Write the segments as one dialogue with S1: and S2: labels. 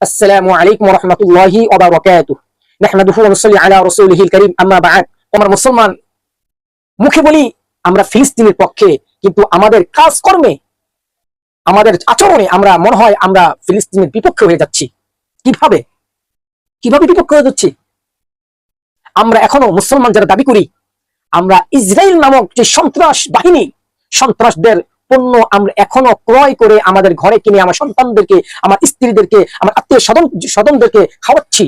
S1: আসসালামু আলাইকুম রহমতুল্লাহি আলা রাসূলিহিল কারীম আম্মা বা'দ। আমরা মুসলমান মুখে বলি, আমরা ফিলিস্তিনের পক্ষে কিন্তু আমাদের কাজকর্মে, আমাদের আচরণে আমরা, মনে হয় আমরা ফিলিস্তিনের বিপক্ষে হয়ে যাচ্ছি। কীভাবে? কীভাবে বিপক্ষে হয়ে যাচ্ছি? আমরা এখনও মুসলমান যারা দাবি করি, আমরা ইসরায়েল নামক যে সন্ত্রাস বাহিনী, সন্ত্রাসদের পণ্য আমরা এখনও ক্রয় করে আমাদের ঘরে কিনে আমার সন্তানদেরকে, আমার স্ত্রীদেরকে, আমার আত্মীয় স্বজন, স্বজনদেরকে খাওয়াচ্ছি।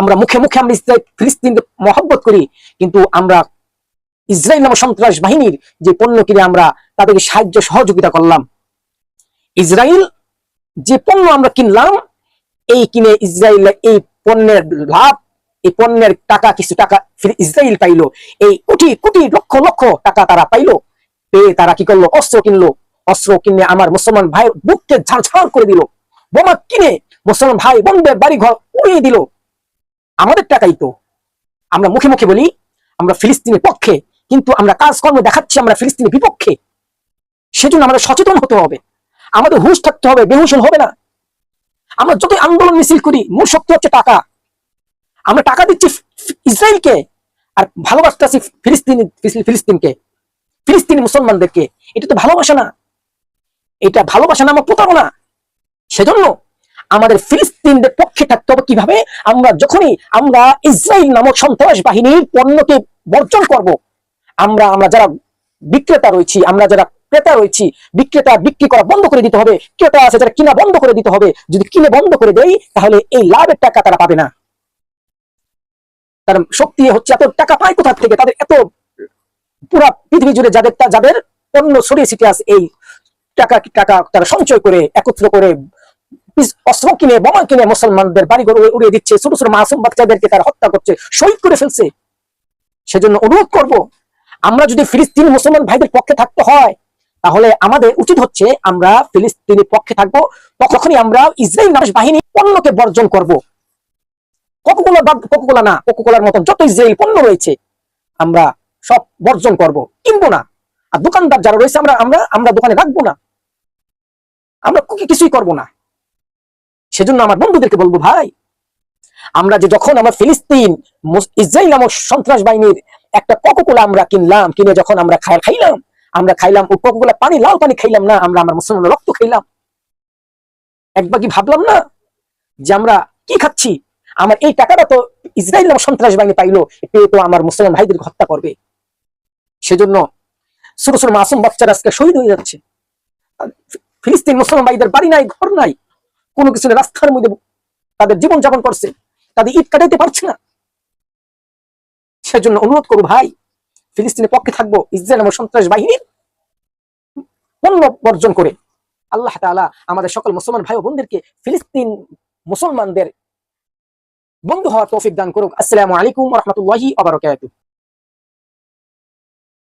S1: আমরা মুখে মুখে আমরা ইসরায়েল ফিলিস্তিনকে মহব্বত করি, কিন্তু আমরা ইসরায়েল নামক সন্ত্রাস বাহিনীর যে পণ্য কিনে আমরা তাদেরকে সাহায্য, সহযোগিতা করলাম। ইসরায়েল যে পণ্য আমরা কিনলাম, এই কিনে ইসরায়েল এই পণ্যের লাভ, এই পণ্যের টাকা, কিছু টাকা ইসরায়েল পাইলো। এই কোটি কোটি লক্ষ লক্ষ টাকা তারা পাইলো। পেয়ে তারা কি করল? অস্ত্র কিনলো। অস্ত্র কিনে আমার মুসলমান ভাই বুককে ঝাড় করে দিল। বোমা কিনে মুসলমান ভাই বোনদের বাড়ি ঘর উড়িয়ে দিল। আমাদের টাকাই তো। আমরা মুখে মুখে বলি, আমরা ফিলিস্তিনের পক্ষে, কিন্তু আমরা কাজকর্ম দেখাচ্ছি, আমরা ফিলিস্তিনের বিপক্ষে। সেজন্য আমাদের সচেতন হতে হবে। আমাদের হুশ থাকতে হবে, বেহুশ হবে না। আমরা যতই আন্দোলন মিছিল করি, মূল শক্তি হচ্ছে টাকা। আমরা টাকা দিচ্ছি ইসরায়েলকে, আর ভালোবাসতেছি ফিলিস্তিন, ফিলিস্তিনকে। ফিলিস্তিনি মুসলমানদেরকে, এটা তো ভালোবাসা না। এটা ভালোবাসা না, আমার প্রতারণা। সেজন্য আমাদের ফিলিস্তিনদের পক্ষে থাকতে হবে কীভাবে? আমরা যখনই আমরা ইসরায়েল নামক সন্ত্রাস বাহিনীর পণ্যকে বর্জন করব, আমরা আমরা যারা বিক্রেতা রয়েছি, আমরা যারা ক্রেতা রয়েছি, বিক্রেতা বিক্রি করা বন্ধ করে দিতে হবে, ক্রেতা আছে যারা কিনা বন্ধ করে দিতে হবে, যদি কিনে বন্ধ করে দেই, তাহলে এই লাভের টাকা তারা পাবে না। তার শক্তি হচ্ছে এত টাকা পায় কোথার থেকে? তাদের এত পুরা পৃথিবী জুড়ে যাদের যাদের পণ্য ছড়িয়ে ছিটিয়ে আছে, এই টাকা টাকা তারা সঞ্চয় করে, একত্র করে অস্ত্র কিনে, বোমা কিনে মুসলমানদের বাড়ি ঘর উড়িয়ে- দিচ্ছে, ছোট ছোট মাসুম বাচ্চাদেরকে তারা হত্যা করছে, শহীদ করে ফেলছে। সেজন্য অনুরোধ করব, আমরা যদি ফিলিস্তিনি মুসলমান ভাইদের পক্ষে থাকতে হয়, তাহলে আমাদের উচিত হচ্ছে আমরা ফিলিস্তিনের পক্ষে থাকব, তখনই আমরা ইসরায়েল নামক বাহিনী পণ্যকে বর্জন করব। কোকোকোলা কোকোকোলা না, কোকোকোলার মতন যত ইসরায়েল পণ্য রয়েছে, আমরা সব বর্জন করব। কিনবো না। আর দোকানদার যারা রয়েছে, আমরা আমরা আমরা দোকানে রাখব না। আমরা কিছুই করব না। সেজন্য আমার বন্ধুদেরকে বলব, ভাই, আমরা যে যখন আমরা ফিলিস্তিন ইসরায়েল নামক সন্ত্রাস বাহিনীর একটা কোকোকোলা আমরা কিনলাম, কিনে যখন আমরা খাই খাইলাম, আমরা খাইলাম, ওই কোকোকোলা পানি, লাল পানি খাইলাম না, আমরা আমার মুসলমান রক্ত খাইলাম। একবার কি ভাবলাম না যে আমরা কি খাচ্ছি? আমার এই টাকাটা তো ইসরায়েল নামক সন্ত্রাস বাহিনী পাইলো পেয়ে তো আমার মুসলমান ভাইদেরকে হত্যা করবে। সেজন্য ছোট ছোট মাসুম বাচ্চারা আজকে শহীদ হয়ে যাচ্ছে। ফিলিস্তিন মুসলমান ভাইদের বাড়ি নাই, ঘর নাই, কোনো কিছু রাস্তার মধ্যে তাদের জীবন যাপন করছে, তাদের ঈদ কাটাইতে পারছে না। সেজন্য অনুরোধ করু ভাই, ফিলিস্তিনের পক্ষে থাকব, ইসরায়েল এবং সন্ত্রাস বাহিনীর পণ্য বর্জন করে। আল্লাহ তাআলা আমাদের সকল মুসলমান ভাই ও বোনদেরকে ফিলিস্তিন মুসলমানদের বন্ধু হওয়ার তৌফিক দান করুক। আসসালামু আলাইকুম রহমতুল্লাহি আবরকাতুহ